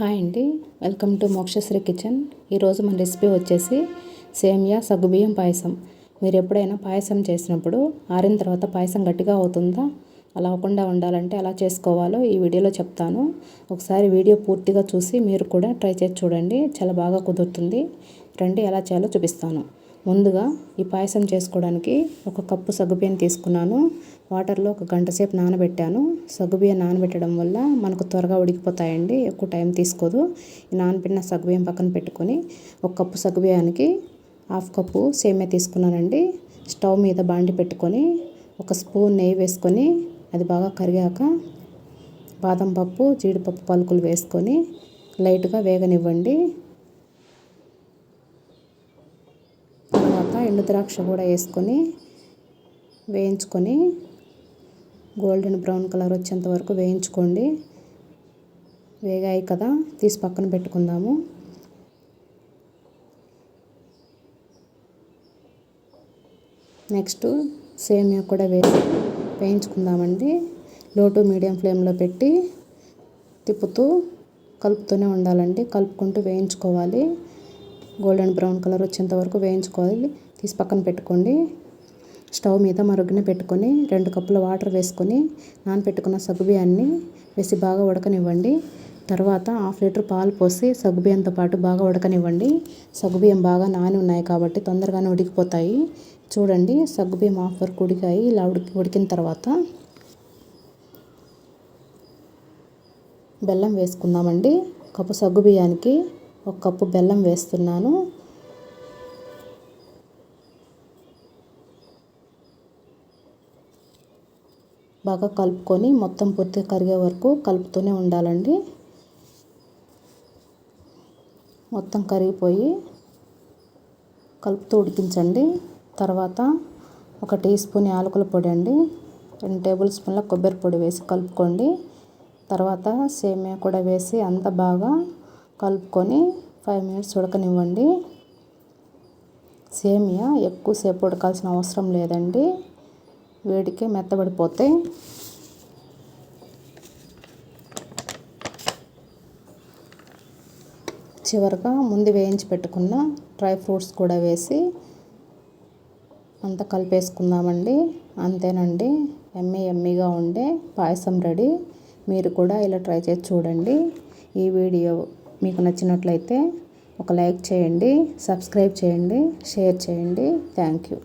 Hi అండి. Welcome to Mokshasri kitchen. ఈరోజు మన రెసిపీ వచ్చేసి సేమియా సగ్గుబియ్యం పాయసం. మీరు ఎప్పుడైనా పాయసం చేసినప్పుడు ఆరిన తర్వాత పాయసం గట్టిగా అవుతుందా? అలా అవ్వకుండా ఉండాలంటే ఎలా చేసుకోవాలో ఈ వీడియోలో చెప్తాను. ఒకసారి వీడియో పూర్తిగా చూసి మీరు కూడా ట్రై చేసి చూడండి. చాలా బాగా కుదురుతుంది. రండి ఎలా చేయాలో చూపిస్తాను. ముందుగా ఈ పాయసం చేసుకోవడానికి ఒక కప్పు సగ్గుబియ్యం తీసుకున్నాను. వాటర్లో ఒక గంట సేపు నానబెట్టాను. సగ్గుబియ్యం నానబెట్టడం వల్ల మనకు త్వరగా ఉడికిపోతాయండి. ఎక్కువ టైం తీసుకోదు. ఈ నానబెట్టిన సగ్గుబియ్యం పక్కన పెట్టుకొని ఒక కప్పు సగ్గుబియ్యానికి హాఫ్ కప్పు సేమే తీసుకున్నానండి. స్టవ్ మీద బాండి పెట్టుకొని ఒక స్పూన్ నెయ్యి వేసుకొని అది బాగా కరిగాక బాదం పప్పు జీడిపప్పు పలుకులు వేసుకొని లైట్గా వేగనివ్వండి. ఎండు ద్రాక్ష కూడా వేసుకొని వేయించుకొని గోల్డెన్ బ్రౌన్ కలర్ వచ్చేంత వరకు వేయించుకోండి. వేగాయి కదా తీసి పక్కన పెట్టుకుందాము. నెక్స్ట్ సేమియా కూడా వేసి వేయించుకుందామండి. లో టు మీడియం ఫ్లేమ్లో పెట్టి తిప్పుతూ కలుపుతూనే ఉండాలండి. కలుపుకుంటూ వేయించుకోవాలి. గోల్డెన్ బ్రౌన్ కలర్ వచ్చేంత వరకు వేయించుకోవాలి. తీసి పక్కన పెట్టుకోండి. స్టవ్ మీద మరుగున పెట్టుకొని రెండు కప్పుల వాటర్ వేసుకొని నానపెట్టుకున్న సగ్గుబియ్యాన్ని వేసి బాగా ఉడకనివ్వండి. తర్వాత హాఫ్ లీటర్ పాలు పోసి సగ్గుబియ్యంతో పాటు బాగా ఉడకనివ్వండి. సగ్గుబియ్యం బాగా నాని ఉన్నాయి కాబట్టి తొందరగానే ఉడికిపోతాయి. చూడండి సగ్గుబియ్యం హాఫ్ వరకు ఉడికాయి. ఇలా ఉడికి ఉడికిన తర్వాత బెల్లం వేసుకుందామండి. కప్పు సగ్గుబియ్యానికి ఒక కప్పు బెల్లం వేస్తున్నాను. బాగా కలుపుకొని మొత్తం పూర్తిగా కరిగే వరకు కలుపుతూనే ఉండాలండి. మొత్తం కరిగిపోయి కలుపుతూ ఉడికించండి. తర్వాత ఒక టీ స్పూన్ యాలకుల పొడి అండి. రెండు టేబుల్ స్పూన్ల కొబ్బరి పొడి వేసి కలుపుకోండి. తర్వాత సేమియా కూడా వేసి అంత బాగా కలుపుకొని ఫైవ్ మినిట్స్ ఉడకనివ్వండి. సేమియా ఎక్కువసేపు ఉడకాల్సిన అవసరం లేదండి. వేడికే మెత్తబడిపోతాయి చివరిగా ముందు వేయించి పెట్టుకున్న డ్రై ఫ్రూట్స్ కూడా వేసి అంతా కలిపేసుకుందామండి. అంతేనండి. ఎమ్మీ ఎమ్మీగా ఉండే పాయసం రెడీ. మీరు కూడా ఇలా ట్రై చేసి చూడండి. ఈ వీడియో మీకు నచ్చినట్లయితే ఒక లైక్ చేయండి సబ్స్క్రైబ్ చేయండి షేర్ చేయండి. Thank you.